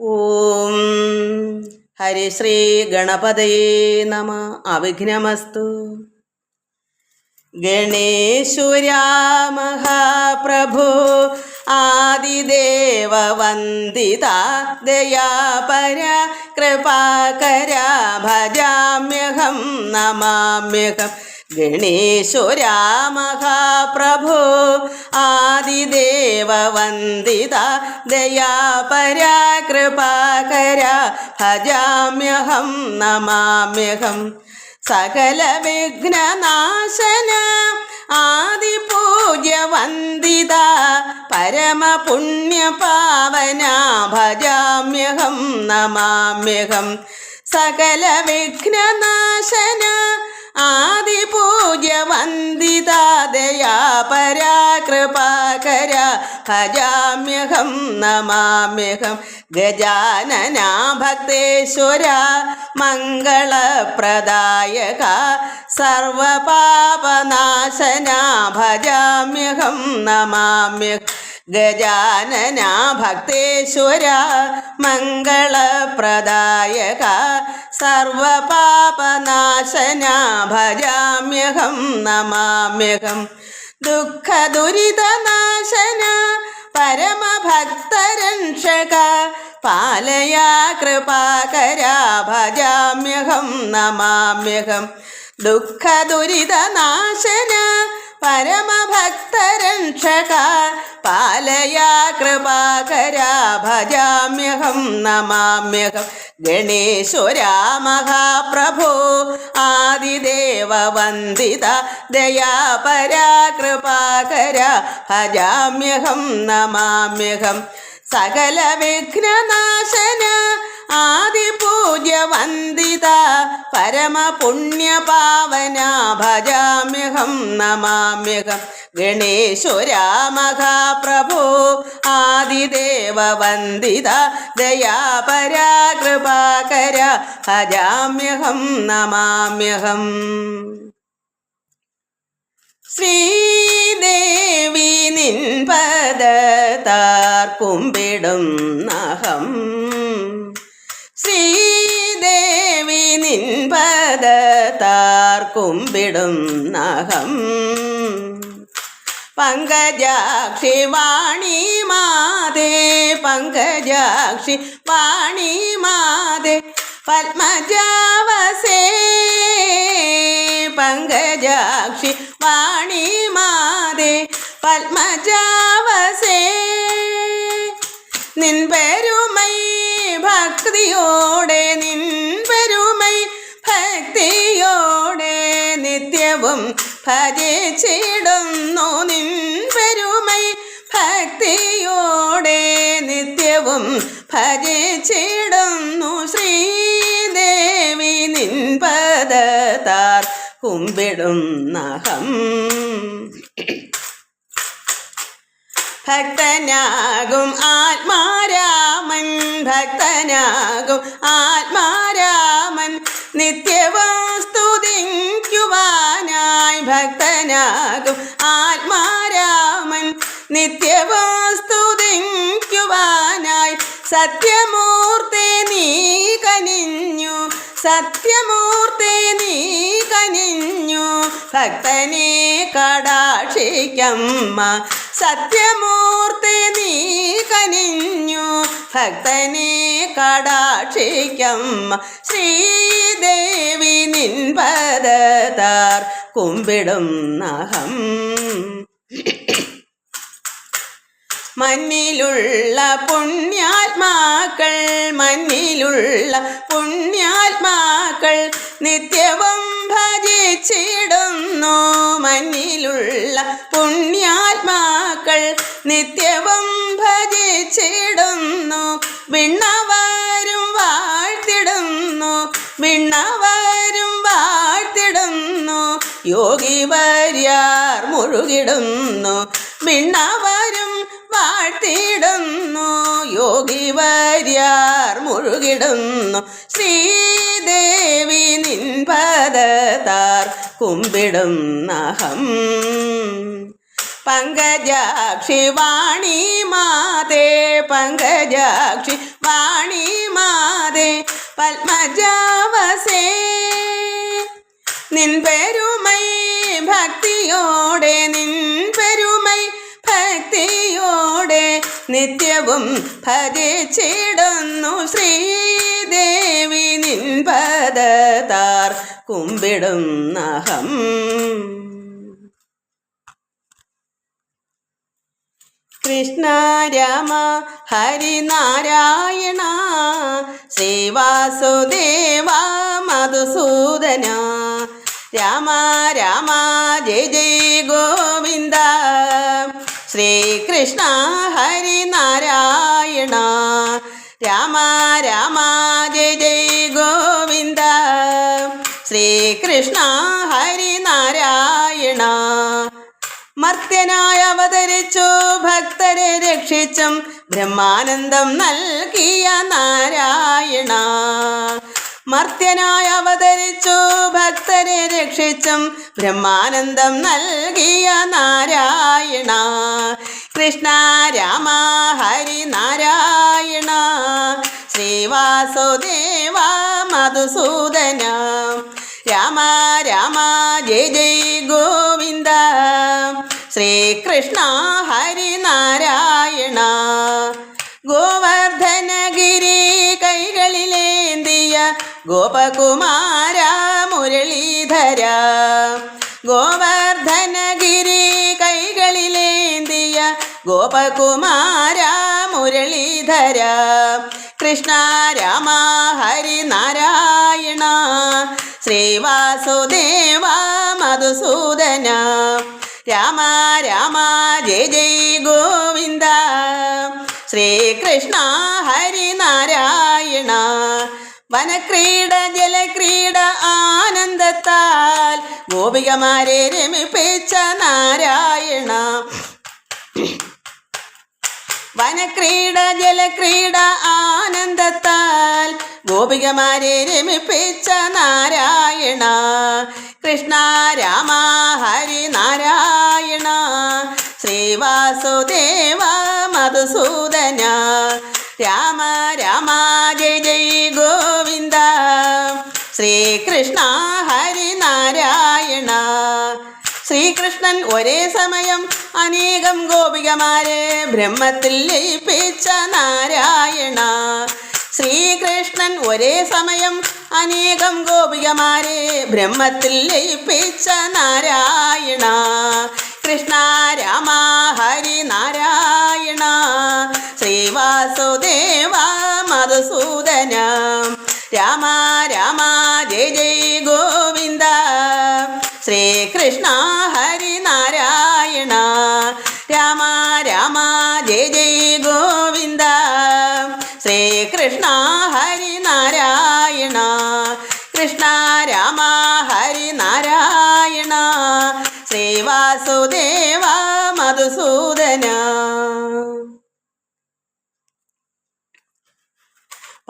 ഓം ഹരിശ്രീ ഗണപതയേ നമ. അവിഘ്നമസ്തു. ഗണേശുരാ മഹാപ്രഭു ആദിദേവ വന്ദിത ദയാപര കൃപാകര ഭജാമ്യഹം നമാമ്യഹം. ഗണേശുരാ മഹാപ്രഭു ആദിദേവ വന്ദിത ദയാപര കൃപാകര ഭജാമ്യഹം നമാമ്യഹം. സകല വിഘ്നനാശന ആദിപൂജ്യ വന്ദിത പരമപുണ്യ പാവന ഭജാമ്യഹം നമാമ്യഹം. സകല വിഘ്നനാശന ആദിപൂജ്യ വന്ദിത ദയാപര കൃപാകര ഭജാമ്യഹം നമാമ്യഹം ഗജാനന ഭക്തേശ്വര മംഗളപ്രദായക സർവപാപനാശന ഭജാമ്യഹം നമാമ്യഹം ഗജാനന ഭക്തേശ്വര മംഗളപ്രദായക സർവപാപനാശന ഭജാമ്യഹം നമാമ്യഹം. ദുഃഖദുരിതനാശന പരമഭക്തരക്ഷക പാലയാ കൃപാകര ഭജാമ്യഹം നമാമ്യഹം. ദുഃഖദുരിതനാശന പരമഭക്തരക്ഷക പാലയാ കൃപാകര ഭജാമ്യഹം നമാമ്യഹം ഗണേശ്വരാ മഹാപ്രഭോ ആദിദേവ വന്ദിത ദയാപര കൃപാകര ഭജാമ്യഹം നമാമ്യഹം സകല വിഘ്നനാശന ആദിപൂജ്യ വന്ദിത പരമപുണ്യപാവന ഭജാമ്യഹം നമാമ്യഹം. ഗണേശ്വര മഹാപ്രഭു ആദിദേവ വന്ദിത ദയാപര കൃപാകര ഭജാമ്യഹം നമാമ്യഹം. ശ്രീദേവി നിൻ പദതാർ കുമ്പിടും നഹം ശ്രീദേവി നിൻ പദതാർ കുമ്പിടും നഹം പങ്കജാക്ഷി വാണി മാതേ പങ്കജാക്ഷി വാണി മാതേ പത്മജാവസേ പങ്കജാക്ഷി വാണി മാതേ പത്മജാവസേ. നിൻ പെരുമൈ ഭക്തിയോടെ നിൻ പെരുമൈ ഭക്തിയോടെ നിത്യവും ഭജിച്ചിടുന്നു. നിൻ പെരുമൈ ഭക്തിയോടെ നിത്യവും ഭജിച്ചിടുന്നു. കുമ്പിടുന്നഹം ഭക്തനാകും ആത്മാരാമൻ ഭക്തനാകും ആത്മാരാമൻ. നിത്യവും സ്തുതിക്കുവാനായി ഭക്തനാകും ആത്മാരാമൻ. നിത്യവും സ്തുതിക്കുവാനായി സത്യമൂർത്തി നീ കനിഞ്ഞു. സത്യമൂർത്തെ നീ കനിഞ്ഞു. ഭക്തനെ കടാക്ഷിക്കമ്മ. സത്യമൂർത്തെ നീ കനിഞ്ഞു. ഭക്തനെ കടാക്ഷിക്കമ്മ. ശ്രീദേവി നിൻ പദതാർ കുമ്പിടും നഹം മണ്ണിലുള്ള പുണ്യാത്മാക്കൾ മണ്ണിലുള്ള പുണ്യാത്മാക്കൾ നിത്യവും ഭജിച്ചിടുന്നു. മണ്ണിലുള്ള പുണ്യാത്മാക്കൾ നിത്യവും ഭജിച്ചിടുന്നു. വിണ്ണവാരും വാഴ്ത്തിടുന്നു. വിണ്ണവാരും വാഴ്ത്തിടുന്നു. യോഗി വര്യാർ മുഴുകിടുന്നു. വിണ്ണവരും വാഴ്ത്തിടുന്നു യോഗി വര്യാർ മുഴുകിടുന്നു. ശ്രീദേവി നിൻപദത്താർ കുമ്പിടുന്നഹം. കുമ്പിടും നഹം പങ്കജാക്ഷി വാണി മാതേ പങ്കജാക്ഷി വാണി മാതേ പത്മജാവസേ. നിൻ പെരുമൈ ഭക്തിയോടെ നിൻ നിത്യവും ഭജിച്ചിടുന്നു ശ്രീദേവി നിൻ പദതാർ കുമ്പിടുന്നഹം കൃഷ്ണ രാമ ഹരിനാരായണ ശ്രീവാസുദേവ മധുസൂദന രാമ രാമ ജയ ജയ ഗോവിന്ദ. ശ്രീകൃഷ്ണ ഹരിനാരായണ രാമ രാമ ജയ ജയ ഗോവിന്ദ. ശ്രീകൃഷ്ണ ഹരിനാരായണ മർത്യനായി അവതരിച്ചു ഭക്തരെ രക്ഷിച്ചും ബ്രഹ്മാനന്ദം നൽകിയ നാരായണ. മർത്യനായി അവതരിച്ചു. ഭക്തരെ രക്ഷിച്ചും ബ്രഹ്മാനന്ദം നൽകിയ നാരായണ. കൃഷ്ണ രാമ ഹരി നാരായണ. ശ്രീവാസുദേവ മധുസൂദന. രാമ രാമ ജയ ജയ ഗോവിന്ദ. ശ്രീകൃഷ്ണ ഹരി നാരായണ. ഗോവർദ്ധനഗിരി ഗോപകുമാര മുരളീധര ഗോവർദ്ധനഗിരി കൈകളിലേന്തിയ ഗോപകുമാര മുരളീധര കൃഷ്ണ രാമ ഹരിനാരായണ ശ്രീവാസുദേവ മധുസൂദന രാമ രാമ ജയ ജയ ഗോവിന്ദ ശ്രീകൃഷ്ണ ഹരിനാരായണ വനക്രീഡ ജലക്രീഡ ആനന്ദത്താൽ ഗോപികമാരെ രമിപ്പിച്ച നാരായണ. വനക്രീഡ ജലക്രീഡ ആനന്ദത്താൽ ഗോപികമാരെ രമിപ്പിച്ച നാരായണ. കൃഷ്ണ രാമ ഹരി നാരായണ. ശ്രീവാസുദേവ മധുസൂദന. രാമ ശ്രീകൃഷ്ണ ഹരി നാരായണ ശ്രീകൃഷ്ണൻ ഒരേ സമയം അനേകം ഗോപികമാരെ ബ്രഹ്മത്തിൽ ലയിപ്പിച്ച നാരായണ. ശ്രീകൃഷ്ണൻ ഒരേ സമയം അനേകം ഗോപികമാരെ ബ്രഹ്മത്തിൽ ലയിപ്പിച്ച നാരായണ. കൃഷ്ണ രാമ ഹരി നാരായണ ശ്രീവാസുദേവ മധുസൂദന. രാമ രാമ ശ്രീകൃഷ്ണ ഹരിനാരായണ രാമ രാമ ജയ ജയ ഗോവിന്ദ. ശ്രീകൃഷ്ണ ഹരി നാരായണ. കൃഷ്ണ രാമ ഹരി നാരായണ. ശ്രീവാസുദേവ മധുസൂദന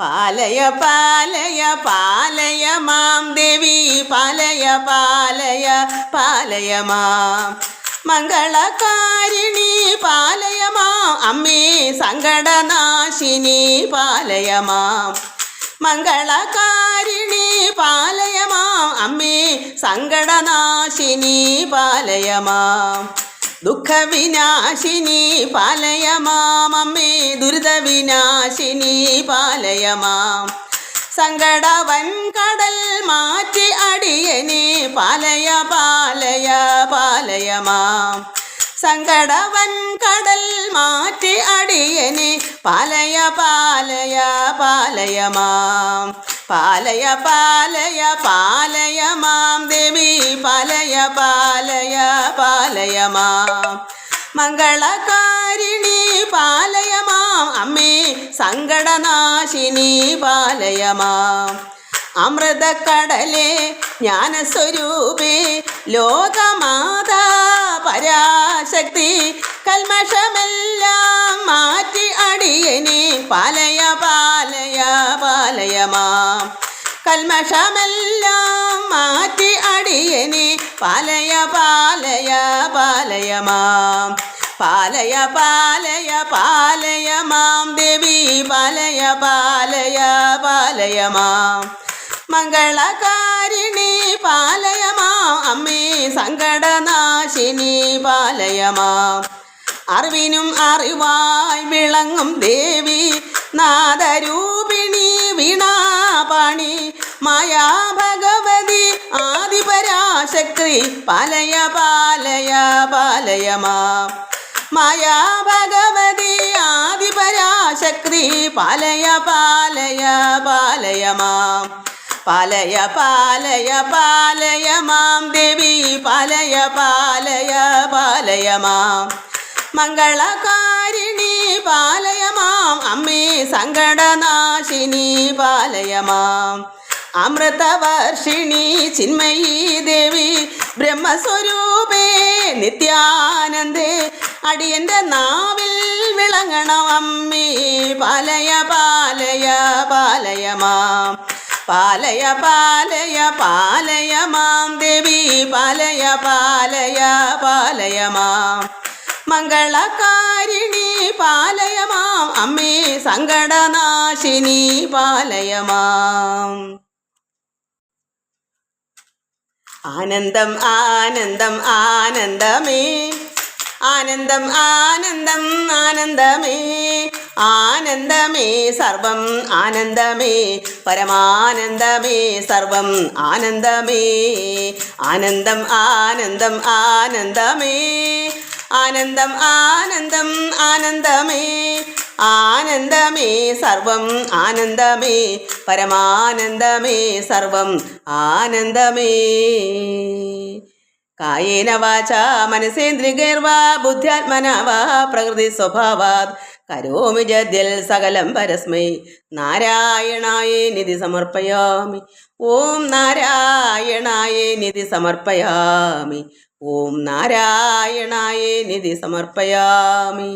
പാലയ പാലയ പാലയ മാം ദേവി പാലയ പാലയ പാലയ മാം. മംഗളകാരിണി പാലയ മാം. അമ്മേ സങ്കടനാശിനി പാലയ മാം. മംഗളകാരിണി പാലയ മാം. അമ്മേ സങ്കടനാശിനി പാലയ മാം. ദുഃഖവിനാശിനി പാലയമാം അമ്മേ ദുരിതവിനാശിനി പാലയമാം. സങ്കടവൻ കടൽ മാറ്റി അടിയനെ പാലയ പാലയ പാലയ മാം സങ്കടവൻ കടൽ മാറ്റി അടിയനെ പാലയ പാലയ പാലയമാം പാലയ പാലയ പാലയമാം ദേവി പാലയ പാലയ പാലയമാം മംഗളകാരിണി പാലയമാം അമ്മേ സങ്കടനാശിനി പാലയ മാം. അമൃതക്കടലേ ജ്ഞാനസ്വരൂപേ ലോകമാതാ പരാശക്തി കൽമഷമെല്ലാം മാറ്റി അടിയനെ പാലയ പാലയ പാലയമാം കൽമഷമെല്ലാം മാറ്റി അടിയനെ പാലയ പാലയ പാലയമാം പാലയ പാലയ പാലയമാം ദേവി പാലയ പാലയ പാലയ പാലയമാം മംഗളകാരിണി പാലയമാ. അമ്മേ സങ്കടനാശിനി പാലയമാ. അറിവിനും അറിവായി വിളങ്ങും ദേവി. നാദരൂപിണി വീണാപാണി. മായാ ഭഗവതി ആദിപരാശക്തി. പാലയ പാലയ പാലയമാ. മായാ ഭഗവതി ആദിപരാശക്തി. പാലയ പാലയ പാലയമാം. പാലയ പാലയ പാലയ മാം ദേവി പാലയ പാലയ പാലയ മാം. മംഗളകാരിണി പാലയ മാം. അമ്മേ സങ്കടനാശിനി പാലയ മാം. അമൃതവർഷിണി ചിന്മയീ ദേവി ബ്രഹ്മസ്വരൂപേ നിത്യാനന്ദേ അടിയന്റെ നാവിൽ വിളങ്ങണം അമ്മേ. പാലയ പാലയ പാലയ മാം. പാലയ പാലയ പാലയ മാം ദേവി പാലയ പാലയ പാലയ മാം. മംഗളകാരിണി പാലയ മാം. അമ്മേ സങ്കടനാശിനി പാലയ മാം. ആനന്ദം ആനന്ദം ആനന്ദമേ. ആനന്ദം ആനന്ദം ആനന്ദമേ. ആനന്ദമേ സർവം ആനന്ദമേ പരമാനന്ദമേ സർവം ആനന്ദമേ ആനന്ദം ആനന്ദം ആനന്ദമേ ആനന്ദം ആനന്ദം ആനന്ദമേ ആനന്ദമേ സർവം ആനന്ദമേ പരമാനന്ദമേ സർവം ആനന്ദമേ. കായേന വാച മനസേന്ദ്രികൈർവാ ബുദ്ധ്യാത്മന വാ പ്രകൃതി സ്വഭാവാത്. കരോമി ജദ്യൽ സകലം പരസ്മൈ. നാരായണായേ നിധി സമർപ്പയാമി. ഓം നാരായണായേ നിധി സമർപ്പയാമി. ഓം നാരായണായേ നിധി സമർപ്പയാമി.